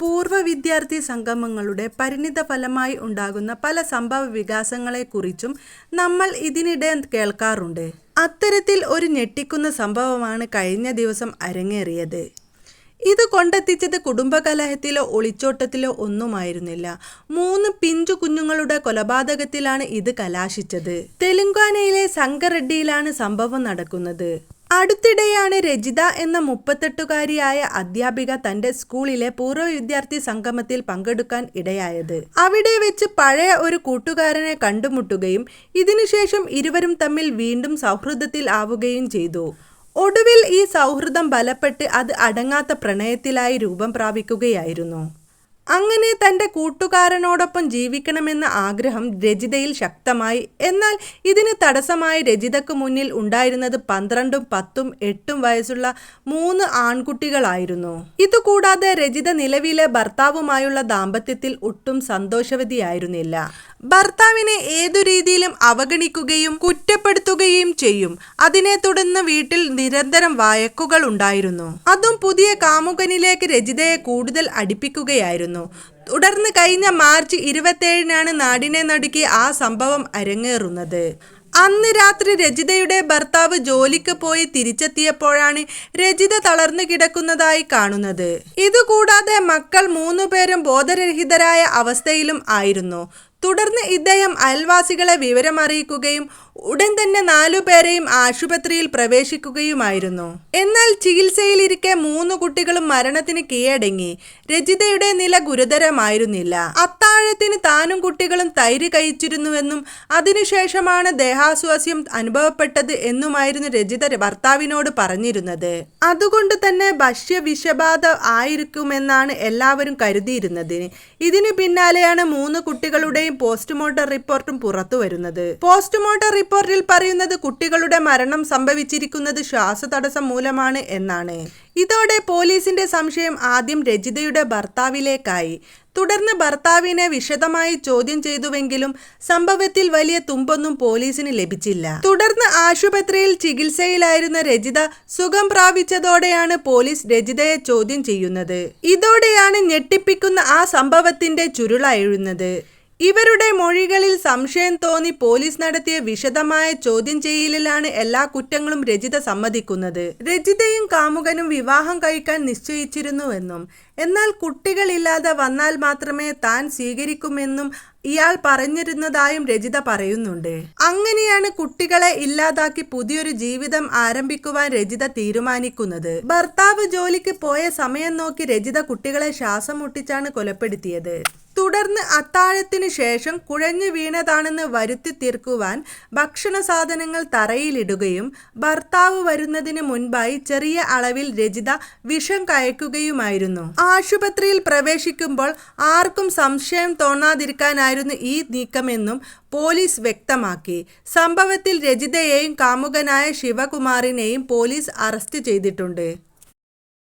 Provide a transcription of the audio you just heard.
പൂർവ വിദ്യാർത്ഥി സംഗമങ്ങളുടെ പരിണിത ഫലമായി ഉണ്ടാകുന്ന പല സംഭവ വികാസങ്ങളെക്കുറിച്ചും നമ്മൾ ഇതിനിടെ കേൾക്കാറുണ്ട്. അത്തരത്തിൽ ഒരു ഞെട്ടിക്കുന്ന സംഭവമാണ് കഴിഞ്ഞ ദിവസം അരങ്ങേറിയത്. ഇത് കൊണ്ടെത്തിച്ചത് കുടുംബകലഹത്തിലോ ഒളിച്ചോട്ടത്തിലോ ഒന്നുമായിരുന്നില്ല. മൂന്ന് പിഞ്ചു കുഞ്ഞുങ്ങളുടെ കൊലപാതകത്തിലാണ് ഇത് കലാശിച്ചത്. തെലുങ്കാനയിലെ സംഗറെഡ്ഡിയിലാണ് സംഭവം നടക്കുന്നത്. അടുത്തിടെയാണ് രജിത എന്ന മുപ്പത്തെട്ടുകാരിയായ അധ്യാപിക തന്റെ സ്കൂളിലെ പൂർവ വിദ്യാർത്ഥി സംഗമത്തിൽ പങ്കെടുക്കാൻ ഇടയായത്. അവിടെ വെച്ച് പഴയ ഒരു കൂട്ടുകാരനെ കണ്ടുമുട്ടുകയും ഇതിനുശേഷം ഇരുവരും തമ്മിൽ വീണ്ടും സൗഹൃദത്തിൽ ആവുകയും ചെയ്തു. ഒടുവിൽ ഈ സൗഹൃദം ബലപ്പെട്ട് അത് അടങ്ങാത്ത പ്രണയത്തിലായി രൂപം പ്രാപിക്കുകയായിരുന്നു. അങ്ങനെ തന്റെ കൂട്ടുകാരനോടൊപ്പം ജീവിക്കണമെന്ന ആഗ്രഹം രജിതയിൽ ശക്തമായി. എന്നാൽ ഇതിന് തടസ്സമായി രജിതയ്ക്ക് മുന്നിൽ ഉണ്ടായിരുന്നത് പന്ത്രണ്ടും പത്തും എട്ടും വയസ്സുള്ള മൂന്ന് ആൺകുട്ടികളായിരുന്നു. ഇതുകൂടാതെ രജിത നിലവിലെ ഭർത്താവുമായുള്ള ദാമ്പത്യത്തിൽ ഒട്ടും സന്തോഷവതിയായിരുന്നില്ല. ഭർത്താവിനെ ഏതു രീതിയിലും അവഗണിക്കുകയും കുറ്റപ്പെടുത്തുകയും ചെയ്യും. അതിനെ തുടർന്ന് വീട്ടിൽ നിരന്തരം വഴക്കുകൾ ഉണ്ടായിരുന്നു. അതും പുതിയ കാമുകനിലേക്ക് രചിതയെ കൂടുതൽ അടുപ്പിക്കുകയായിരുന്നു. തുടർന്ന് കഴിഞ്ഞ മാർച്ച് ഇരുപത്തേഴിനാണ് നാടിനെ നടുക്കി ആ സംഭവം അരങ്ങേറുന്നത്. അന്ന് രാത്രി രജിതയുടെ ഭർത്താവ് ജോലിക്ക് പോയി തിരിച്ചെത്തിയപ്പോഴാണ് രജിത തളർന്നു കിടക്കുന്നതായി കാണുന്നത്. ഇതുകൂടാതെ മക്കൾ മൂന്നുപേരും ബോധരഹിതരായ അവസ്ഥയിലും ആയിരുന്നു. തുടർന്ന് ഇദ്ദേഹം അയൽവാസികളെ വിവരമറിയിക്കുകയും ഉടൻ തന്നെ നാലുപേരെയും ആശുപത്രിയിൽ പ്രവേശിക്കുകയുമായിരുന്നു. എന്നാൽ ചികിത്സയിലിരിക്കെ മൂന്ന് കുട്ടികളും മരണത്തിന് കീഴടങ്ങി. രജിതയുടെ നില ഗുരുതരമായിരുന്നില്ല. അത്താഴത്തിന് താനും കുട്ടികളും തൈര് കഴിച്ചിരുന്നുവെന്നും അതിനുശേഷമാണ് ദേഹാസ്വാസ്യം അനുഭവപ്പെട്ടത് എന്നുമായിരുന്നു രജിത ഭർത്താവിനോട് പറഞ്ഞിരുന്നത്. അതുകൊണ്ട് തന്നെ ഭക്ഷ്യ വിഷബാധ ആയിരിക്കുമെന്നാണ് എല്ലാവരും കരുതിയിരുന്നത്. ഇതിനു പിന്നാലെയാണ് മൂന്ന് കുട്ടികളുടെയും പോസ്റ്റ്മോർട്ടം റിപ്പോർട്ടും പുറത്തുവരുന്നത് പോസ്റ്റ്മോർട്ടം റിപ്പോർട്ടിൽ പറയുന്നത് കുട്ടികളുടെ മരണം സംഭവിച്ചിരിക്കുന്നത് ശ്വാസതടസ്സം മൂലമാണ് എന്നാണ്. ഇതോടെ പോലീസിന്റെ സംശയം ആദ്യം രജിതയുടെ ഭർത്താവിലേക്കായി. തുടർന്ന് ഭർത്താവിനെ വിശദമായി ചോദ്യം ചെയ്തുവെങ്കിലും സംഭവത്തിൽ വലിയ തുമ്പൊന്നും പോലീസിന് ലഭിച്ചില്ല. തുടർന്ന് ആശുപത്രിയിൽ ചികിത്സയിലായിരുന്ന രജിത സുഖം പ്രാപിച്ചതോടെയാണ് പോലീസ് രജിതയെ ചോദ്യം ചെയ്യുന്നത്. ഇതോടെയാണ് ഞെട്ടിപ്പിക്കുന്ന ആ സംഭവത്തിന്റെ ചുരുളഴുന്നത് ഇവരുടെ മൊഴികളിൽ സംശയം തോന്നി പോലീസ് നടത്തിയ വിശദമായ ചോദ്യം ചെയ്യലിലാണ് എല്ലാ കുറ്റങ്ങളും രജിത സമ്മതിക്കുന്നത്. രജിതയും കാമുകനും വിവാഹം കഴിക്കാൻ നിശ്ചയിച്ചിരുന്നുവെന്നും എന്നാൽ കുട്ടികളില്ലാതെ വന്നാൽ മാത്രമേ താൻ സ്വീകരിക്കുമെന്നും ഇയാൾ പറഞ്ഞിരുന്നതായും രജിത പറയുന്നുണ്ട്. അങ്ങനെയാണ് കുട്ടികളെ ഇല്ലാതാക്കി പുതിയൊരു ജീവിതം ആരംഭിക്കുവാൻ രജിത തീരുമാനിക്കുന്നത്. ഭർത്താവ് ജോലിക്ക് പോയ സമയം നോക്കി രജിത കുട്ടികളെ ശ്വാസം മുട്ടിച്ചാണ് കൊലപ്പെടുത്തിയത്. തുടർന്ന് അത്താഴത്തിന് ശേഷം കുഴഞ്ഞു വീണതാണെന്ന് വരുത്തി തീർക്കുവാൻ ഭക്ഷണ സാധനങ്ങൾ തറയിലിടുകയും ഭർത്താവ് വരുന്നതിന് മുൻപായി ചെറിയ അളവിൽ രചിത വിഷം കയക്കുകയുമായിരുന്നു. ആശുപത്രിയിൽ പ്രവേശിക്കുമ്പോൾ ആർക്കും സംശയം തോന്നാതിരിക്കാനായിരുന്നു ഈ നീക്കമെന്നും പോലീസ് വ്യക്തമാക്കി. സംഭവത്തിൽ രചിതയെയും കാമുകനായ ശിവകുമാറിനെയും പോലീസ് അറസ്റ്റ് ചെയ്തിട്ടുണ്ട്.